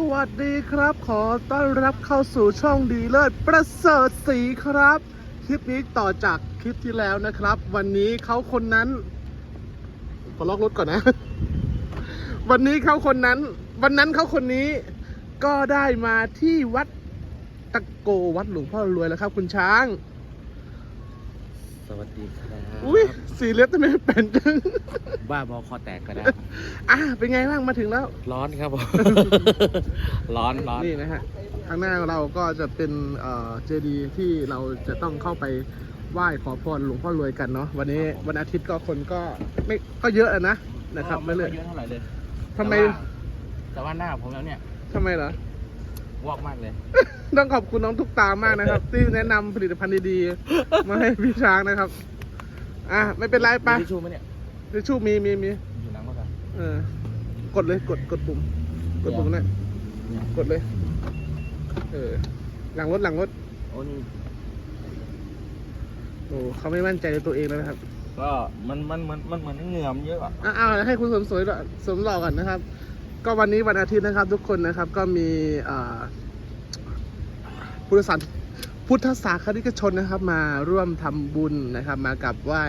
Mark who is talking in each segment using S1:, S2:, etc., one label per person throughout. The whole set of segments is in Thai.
S1: สวัสดีครับ ขอต้อนรับเข้าสู่ช่องดีเลิศประเสริฐศรีครับ คลิปนี้ต่อจากคลิปที่แล้วนะครับ วันนี้เขาคนนั้นขอล็อกรถก่อนนะ วันนี้เขาคนนั้น วันนั้นเขาคนนี้ก็ได้มาที่วัดตะโกวัดหลวงพ่อรวยแล้วครับ คุณช้าง
S2: สวัสดีครับ
S1: อุ้ยสีเล็บทำไมเป็นจัง
S2: บ้าบอคอแตกก็ได้
S1: อะเป็นไงบ้างมาถึงแล้ว
S2: ร้อนครับผม ร้อนร้อน
S1: นี่นะฮะข้างหน้าเราก็จะเป็นเจดีย์ที่เราจะต้องเข้าไปไหว้ขอพรหลวงพ่อรวยกันเนาะวันนี้วันอาทิตย์ก็คนก็ไม่ก็เยอะอะนะนะครับ
S2: ก็
S1: ไม่
S2: ไม่
S1: เล
S2: ค่อยยเยอะเท่าไหร่เลย
S1: ทำไม
S2: แต่ว่าแต่ว่าหน้าผมแล้วเนี่ย
S1: ทำไมเหรอ
S2: วอกมากเลย
S1: ต้องขอบคุณน้องทุกตามากนะครับ ที่แนะนำผลิตภัณฑ์ดีๆ มาให้พี่ช้างนะครับ อะไม่เป็นไรไป
S2: มีทิชชู่ไหมเนี่ย
S1: ทิชชู่มีมีมี
S2: อยู่หลังรถอะ
S1: เออกดเลยกดกดปุ่ม กดปุ่มนั่น
S2: เนี่ย
S1: กดเลย เออ หลังรถหลังรถ
S2: โอ้นี่
S1: โอ้เขาไม่มั่นใจในตัวเองแล้วนะครับ
S2: ก็มันมันมันมันเหมือนเหงื่อมเยอะอะ
S1: อะเอาให้คุณสมสวยหน่อยสมหล่อก่อนนะครับ ก็วันนี้วันอาทิตย์นะครับทุกคนนะครับก็มีพุทธศาสพุทธศาสนิกชนนะครับ มาร่วมทำบุญนะครับ มากับไหว้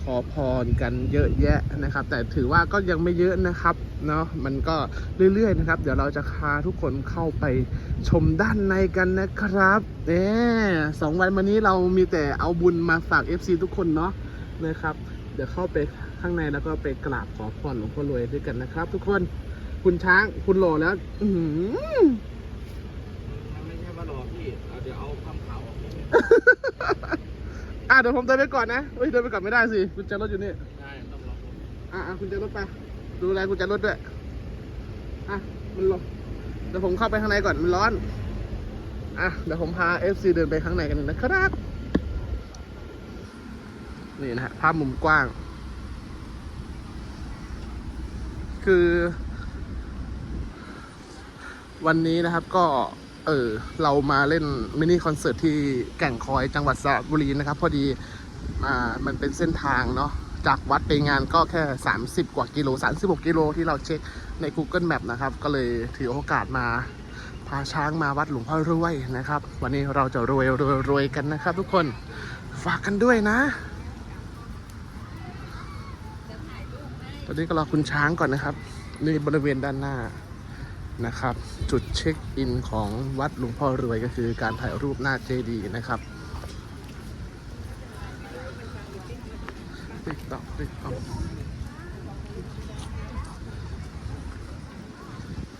S1: ขอพรกันเยอะแยะนะครับ แต่ถือว่าก็ยังไม่เยอะนะครับเนาะมันก็เรื่อยๆนะครับ เดี๋ยวเราจะพาทุกคนเข้าไปชมด้านในกันนะครับเนี่ยสองวันมานี้เรามีแต่เอาบุญมาฝาก FC ทุกคนเนาะนะครับ เดี๋ยวเข้าไปข้างในแล้วก็ไปกราบขอพรหลวงพ่อรวยด้วยกันนะครับ ทุกคน คุณช้างคุณหล่อแล้ว อือหือ
S2: มันไม่ใช่ว่าหล่อพี่เอาเดี๋ยวเอาคำขาวออกนิดนึง
S1: อะเดี๋ยวผมเดินไปก่อนนะเฮ้ยเดินไปก่อนไม่ได้สิคุณแจรถอยู่นี่
S2: ได้ต้องลอ
S1: อะอะคุณแจรถไป ดูแลคุณแจรถด้วย อะ มันร้อนเดี๋ยวผมเข้าไปข้างในก่อนมันร้อน อะ เดี๋ยวผมพา FC เดินไปข้างในกันนะครับ นี่นะฮะภาพมุมกว้าง คือ วันนี้นะครับก็เออเรามาเล่นมินิคอนเสิร์ตที่แก่งคอยจังหวัดสระบุรีนะครับ พอดีอ่ามันเป็นเส้นทางเนาะจากวัดไปงานก็แค่ 30 กว่ากิโล 36 กิโลที่เราเช็คใน Google Map นะครับ ก็เลยถือโอกาสมาพาช้างมาวัดหลวงพ่อรวยนะครับ วันนี้เราจะรวยรวยรวยกันนะครับ ทุกคนฝากกันด้วยนะ ตอนนี้ก็รอคุณช้างก่อนนะครับ นี่บริเวณด้านหน้า นะครับ จุดเช็คอินของวัดหลวงพ่อรวยก็คือการถ่ายรูปหน้าเจดีย์นะครับติ๊กต๊อกติ๊กต๊อก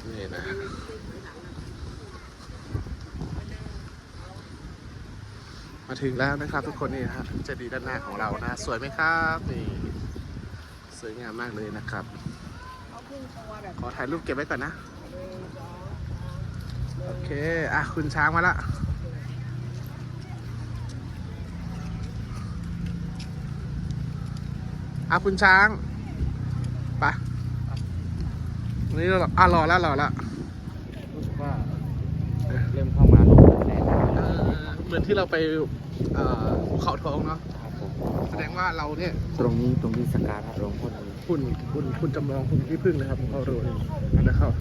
S1: นี่นะมาถึงแล้วนะครับทุกคนนี่นะฮะเจดีย์ด้านหน้าของเรานะ สวยไหมครับนี่สวยงามมากเลยนะครับขอถ่ายรูปเก็บไว้ก่อนนะ โอเค อะ คุณช้างมาละอะ คุณช้างไปวันนี้เราอะรอแล้วรอแล้ว
S2: รู้สึกว่าเริ่มเข้ามาลงแดด
S1: เออเหมือนที่เราไปเอ่อภูเขาทองเนาะ
S2: ครับผม
S1: แสดงว่าเราเนี่ย
S2: ตรงนี้ตรงที่สกการะหลวงพ่อรวย
S1: คุณคุณคุณจำลองคุณที่พึ่งนะครับเขารู้นะครับ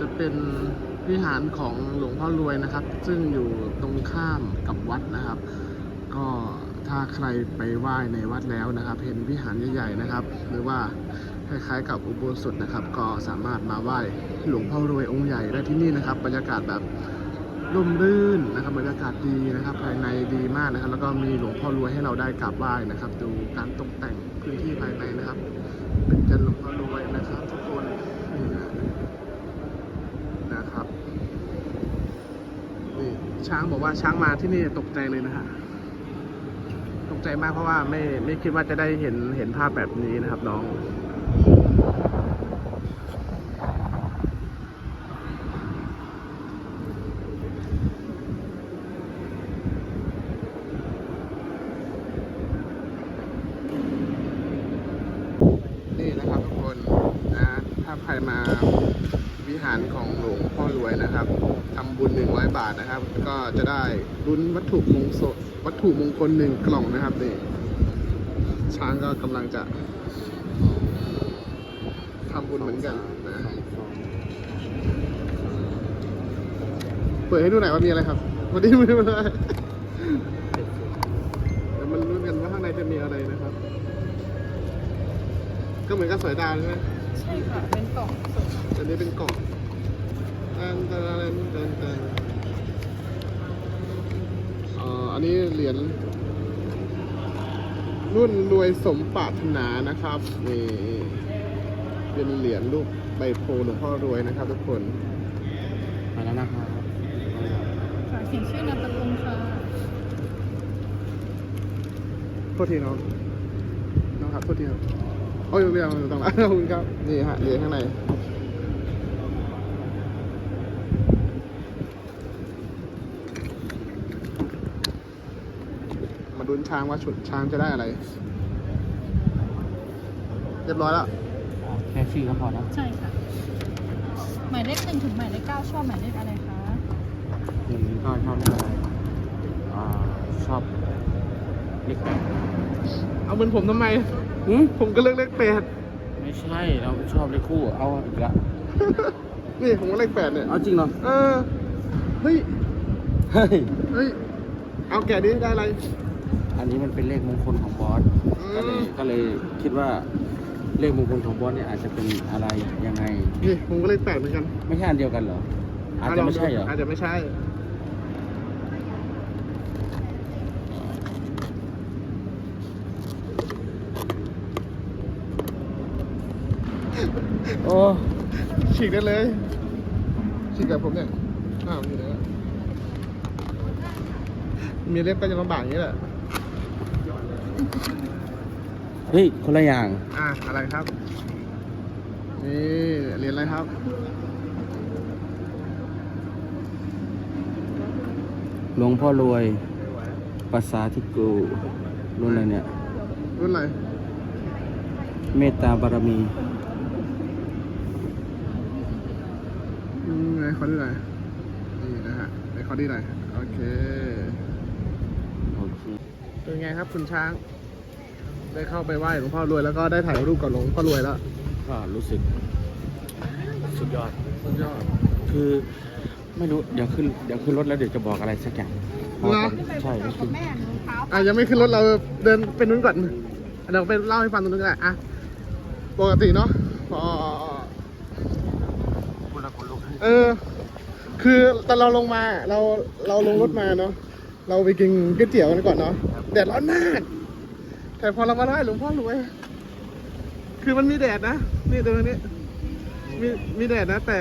S1: จะเป็นวิหารของหลวงพ่อรวยนะครับ ซึ่งอยู่ตรงข้ามกับวัดนะครับ ก็ถ้าใครไปไหว้ในวัดแล้วนะครับ เห็นวิหารใหญ่ๆนะครับ หรือว่าคล้ายๆกับอุโบสถนะครับ ก็สามารถมาไหว้หลวงพ่อรวยองค์ใหญ่ได้ที่นี่นะครับ บรรยากาศแบบร่มรื่นนะครับบรรยากาศดีนะครับ ภายในดีมากนะครับ แล้วก็มีหลวงพ่อรวยให้เราได้กราบไหว้นะครับ ดูการตกแต่งพื้นที่ภายในนะครับ เป็นจันหลวงพ่อรวยนะครับ ทุกคนนี่นะนะครับนี่ ช้างบอกว่าช้างมาที่นี่ตกใจเลยนะฮะตกใจมากเพราะว่าไม่ไม่คิดว่าจะได้เห็นเห็นภาพแบบนี้นะครับน้อง นี่นะครับทุกคนนะถ้าใครมาวิหารของหลวงพ่อรวยนะครับทำบุญหนึ่งร้อยบาทนะครับ ก็ จะได้ลุ้นวัตถุมงคลวัตถุมงคลหนึ่งกล่องนะครับนี่ช้างก็กำลังจะทำบุญเหมือนกันนะเปิดให้ดูหน่อยว่ามีอะไรครับวันนี้ไม่เป็นไรเดี๋ยวมันรู้นกันว่าข้างในจะมีอะไรนะครับ ก็เหมือนกับสายดาวใช่ไหม
S3: ใช่ค่ะ เป็นกล่องสุ่ม
S1: อันนี้เป็นกล่องตันตันตันตันตันเอ่ออันนี้เหรียญรุ่นรวยสมปรารถนานะครับนี่เป็นเหรียญรูปใบโพธิ์หลวงพ่อรวยนะครับ ทุกคน
S2: มาแล้วนะครับ
S3: ค่ะเขียนชื่อนามสกุลค่ะ
S1: โทษทีน้องน้องครับโทษทีครับโอ้ยเรียงตรงนั้นขอบคุณครับ นี่ฮะเหรียญข้างใน มาดุนช้างว่าฉุดช้างจะได้อะไร เรียบร้อยแล้ว
S2: แค่ชื่อก็พอแล้ว
S3: ใช่ค่ะ หมายเลขหนึ่งถึงหมายเลขเก้าชอบหมายเลขอะไรคะ
S2: หนึ่งก็ชอบเลขอะไรอ่าชอบเลขแปด
S1: เอาเหมือนผมทำไม
S2: หืม
S1: ผมก็เลือกเลขแปด
S2: ไม่ใช่เราชอบเลขคู่เอาอีกละ
S1: นี่ผมก็เลขแปดเนี่ย
S2: เอาจริงเหรอ
S1: เออเฮ้ย
S2: เฮ้ย
S1: เฮ้ยเอาแกะดิได้อะไร
S2: อันนี้มันเป็นเลขมงคลของบอส
S1: อืม
S2: ก็เลยก็เลยคิดว่าเลขมงคลของบอสเนี่ยอาจจะเป็นอะไรยังไง
S1: นี่ผมก็เลขแปดเหมือนกัน
S2: ไม่ใช่อันเดียวกันเหรอ อาจจะไม่ใช่เหรอ
S1: อาจจะไม่ใช่
S2: โอ้
S1: ฉีกได้เลย ฉีกกับผมเนี่ยอ้าวอยู่ไหนวะมีเล็บก็จะลำบากอย่างนี้แหละ
S2: เฮ้ย คนละอย่าง
S1: อะอะไรครับ นี่เรียนอะไรครับ
S2: หลวงพ่อรวยภาษาทิกูรุ่นอะไรเนี่ย
S1: รุ่นอะไร
S2: เมตตาบารมี
S1: อืมไหนขอดูหน่อยนี่นะฮะไหนขอดูหน่อยโอเค
S2: โอเค
S1: เป็นไงครับคุณช้าง ได้เข้าไปไหว้หลวงพ่อรวยแล้วก็ได้ถ่ายรูปกับหลวงพ่อรวยแล้ว
S2: ก็รู้สึกสุดยอด
S1: สุดยอด
S2: คือไม่รู้เดี๋ยวขึ้นเดี๋ยวขึ้นรถแล้วเดี๋ยวจะบอกอะไรสักอย่าง
S1: เหรอ
S2: ใช่ก็คือ
S3: แม่หนูเท้า
S1: อะยังไม่ขึ้นรถเราเดินไปนู้นก่อนเดี๋ยวไปเล่าให้ฟังตรงนู้นก็ได้อะปกติเนาะพอ
S2: คุณละคนลุก
S1: เออ คือตอนเราลงมาเราเราลงรถมาเนาะเราไปกินก๋วยเตี๋ยวกันก่อนเนาะ แดดร้อนมาก แต่พอเรามาได้หลวงพ่อรวย คือมันมีแดดนะ นี่ตรงนี้ มีมีแดดนะ แต่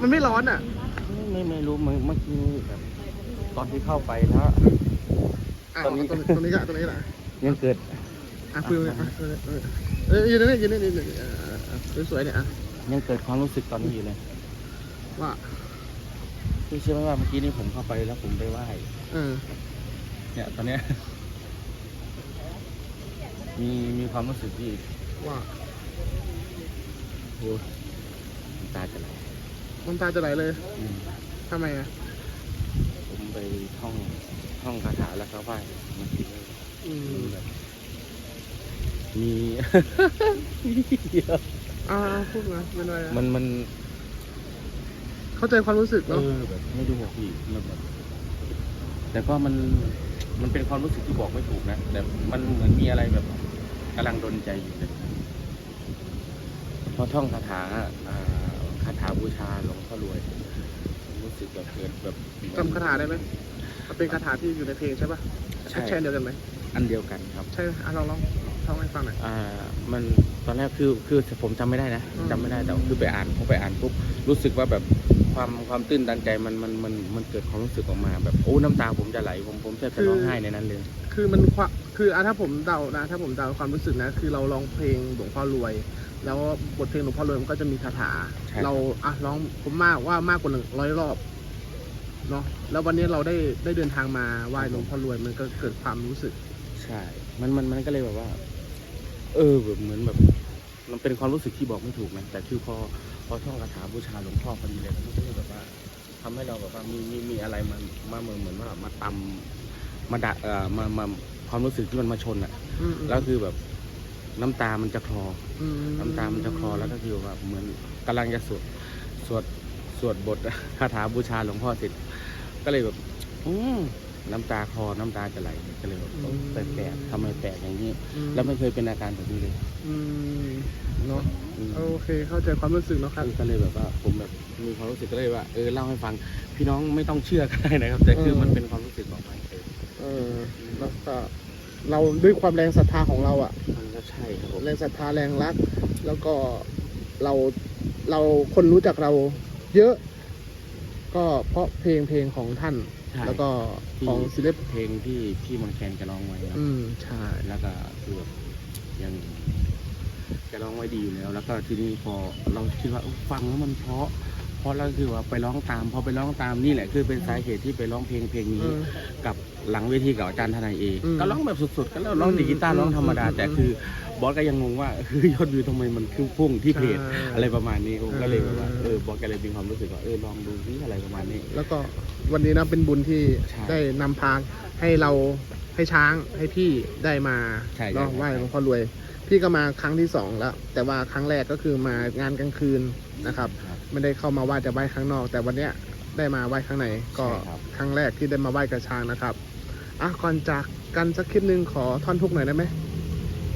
S1: มันไม่ร้อนอะ
S2: ไม่ไม่รู้เมื่อเมื่อกี้แบบตอนที่เข้าไปแล้ว
S1: อะ
S2: ตรงนี้
S1: ตรงนี้ตรงนี้ก็ตรงนี้แหละ
S2: ยังเกิด
S1: อะคุยเลยอะเออเออเออยืนนี่ยืนนี่ยืนนี่อะอะอะสวยๆเนี่ยอะ
S2: ยังเกิดความรู้สึกตอนนี้อยู่เลย
S1: ว่า
S2: พี่เชื่อไหมว่าเมื่อกี้นี้ผมเข้าไปแล้วผมไปไหว้
S1: เออ
S2: เนี่ยตอนเนี้ยมีมีความรู้สึกที่
S1: ว่า
S2: โอ้น้ำตาจะไหล
S1: น้ำตาจะไหลเลย
S2: อืม
S1: ทำไมอะ
S2: ผมไปท่องท่องคาถาแล้วก็ไหว้เมื่อกี้
S1: อืม
S2: มีแบบมีมีเดียว
S1: อ่าพูดมาเป็นไรอะ
S2: มันมัน
S1: เข้าใจความรู้สึก
S2: เอ
S1: เนาะ
S2: อแบบไม่รู้อะพี่มันแบบแต่ก็มัน มันเป็นความรู้สึกที่บอกไม่ถูกนะแต่มันเหมือนมีอะไรแบบกำลังดนใจอยู่แต่พอท่องคาถาอ่าคาถาบูชาหลวงพ่อรวย รู้สึกแบบเกิดแบบ
S1: จำคาถาได้ไหมมันเป็นคาถาที่อยู่ในเพลงใช่ปะ
S2: ใช่
S1: ใช่เดียวกันไหม
S2: อันเดียวกันครับ
S1: ใช่ไหมอะลองลอง ท่องให้ฟังหน่อย
S2: อ่ามันตอนแรกคือคือผมจำไม่ได้นะ
S1: อืม
S2: จำไม่ได้แต่คือไปอ่านพอไปอ่านปุ๊บรู้สึกว่าแบบความความตื้นตันใจมันมันมันมันเกิดความรู้สึกออกมาแบบโอ้น้ำตาผมจะไหลผมผมแทบจะร้องไห้ในนั้นเลย
S1: คือมันความคืออะถ้าผมเดานะ ถ้าผมเดาความรู้สึกนะ คือเราร้องเพลงหลวงพ่อรวย แล้วบทเพลงหลวงพ่อรวยมันก็จะมีคาถา
S2: ใช่
S1: เราอะร้องผมมากว่ามากกว่าหนึ่งร้อยรอบเนาะแล้ววันนี้เราได้ได้เดินทางมาไหว้หลวงพ่อรวยมันก็เกิดความรู้สึก
S2: ใช่ มันมันมันก็เลยแบบว่า เออแบบเหมือนแบบ มันเป็นความรู้สึกที่บอกไม่ถูกนะแต่คือพอพอท่องคาถาบูชาหลวงพ่อพอดีเลยมันก็แบบว่าทำให้เราแบบว่ามีมีมีอะไรมันมาเหมือนเหมือนว่ามาตำมาดะเอ่อมามาความรู้สึกที่มันมาชนอะแล้วคือแบบน้ำตามันจะคลอ
S1: อ
S2: น้ำตามันจะคลอแล้วก็คือแบบเหมือนกำลังจะสวดสวดสวดบทคาถาบูชาหลวงพ่อเสร็จก็เลยแบบ อืม น้ำตาคลอน้ำตาจะไหลก็เลยแบบเออแปลกๆทำไมแปลกอย่างนี้
S1: อืม
S2: แล้วไม่เคยเป็นอาการแบบนี้เลย
S1: อืมเนาะ
S2: อืม
S1: โอเค เข้าใจความรู้สึกเนาะครับ
S2: ก็เลยแบบว่าผมแบบมีความรู้สึกก็เลยว่าเออเล่าให้ฟังพี่น้องไม่ต้องเชื่อก็ได้นะครับ แต่คือ
S1: เออ
S2: มันเป็นความรู้สึกของมันเอง
S1: เออแล้วก็เราด้วยความแรงศรัทธาของเราอะ
S2: มันก็ใช่ครับผม
S1: แรงศรัทธาแรงรัก แล้วก็เราเราคนรู้จักเราเยอะ ก็เพราะเพลงเพลงของท่าน
S2: ใช่
S1: แล้วก็ของศิลป
S2: เพลงที่พี่มนต์แคนแกร้องไว้นะ
S1: อืมใช่
S2: แล้วก็คือแบบยังแกร้องไว้ดีอยู่แล้ว แล้วก็ทีนี้พอเราคิดว่าเอ้าฟังแล้วมันเพราะ เพราะแล้วคือว่าไปร้องตาม พอไปร้องตามนี่แหละ คือเป็นสาเหตุที่ไปร้องเพลงเพลง
S1: เอ
S2: นี้
S1: อ
S2: กับหลังเวทีกับอาจารย์ทนายเอ
S1: อืม
S2: ก็ร้องแบบสุดๆ ก็แล้วร้องดีดกีตาร์
S1: อืม
S2: ร้องธรรมดา
S1: อืม
S2: แต่คือ บอสก็ยังงงว่าคือยอดวิวทำไมมันขึ้นพุ่งที่เพจ
S1: ใช่
S2: อะไรประมาณนี้โอ้ก็เลยแบบว่า
S1: เออ
S2: เออบอสก็เลยมีความรู้สึกว่าเออลองดูนี่อะไรประมาณนี้
S1: แล้วก็วันนี้นะเป็นบุญที่
S2: ใช่
S1: ได้นำพาให้เราให้ช้างให้พี่ได้มา
S2: ใช่
S1: เนาะ
S2: ใช่
S1: ไหว้หลวงพ่อรวย พี่ก็มาครั้งที่สองแล้ว แต่ว่าครั้งแรกก็คือมางานกลางคืนนะครับ
S2: ครับ
S1: ไม่ได้เข้ามาไหว้จะไหว้ข้างนอก แต่วันเนี้ยได้มาไหว้ข้างในก็
S2: ใช่ครับ
S1: ครั้งแรกที่ได้มาไหว้กระช้างนะครับอะก่อนจากกันสักคลิปหนึ่งขอท่อนทุกหน่อยได้ไหม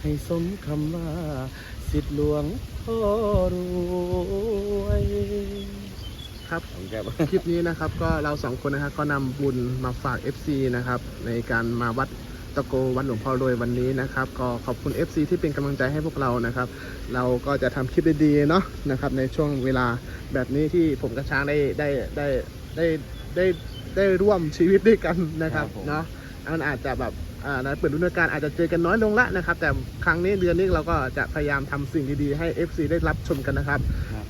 S2: ให้สมคำว่า สิทธิหลวงพ่อรวย
S1: ครับ
S2: ของแกบ
S1: คลิปนี้นะครับก็เราสองคนนะครับก็นำบุญมาฝาก FC นะครับในการมาวัดตะโกวัดหลวงพ่อรวยวันนี้นะครับ ก็ขอบคุณ FC ที่เป็นกำลังใจให้พวกเรานะครับ เราก็จะทำคลิปดีๆเนาะนะครับ ในช่วงเวลาแบบนี้ที่ผมกับช้างได้ได้ได้ได้ได้ได้ร่วมชีวิตด้วยกันนะครับ
S2: ครับผม
S1: เนาะมันอาจจะแบบอ่าใน เปิดฤดูกาลอาจจะเจอกันน้อยลงละนะครับ แต่ครั้งนี้เดือนนี้เราก็จะพยายามทำสิ่งดีๆให้ FC ได้รับชมกันนะครับ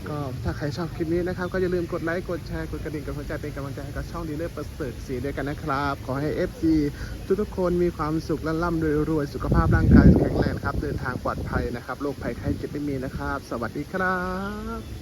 S1: ก็ถ้าใครชอบคลิปนี้นะครับ ก็อย่าลืมกดไลค์ กดแชร์ กดกระดิ่งกดหัวใจเป็นกำลังใจให้กับช่องดีเลอร์ประเสริฐสีด้วยกันนะครับ ขอให้ FC ทุกๆคนมีความสุขและร่ำรวยรวยสุขภาพร่างกายแข็งแรงครับเดินทางปลอดภัยนะครับโรคภัยไข้เจ็บไม่มีนะครับ สวัสดีครับ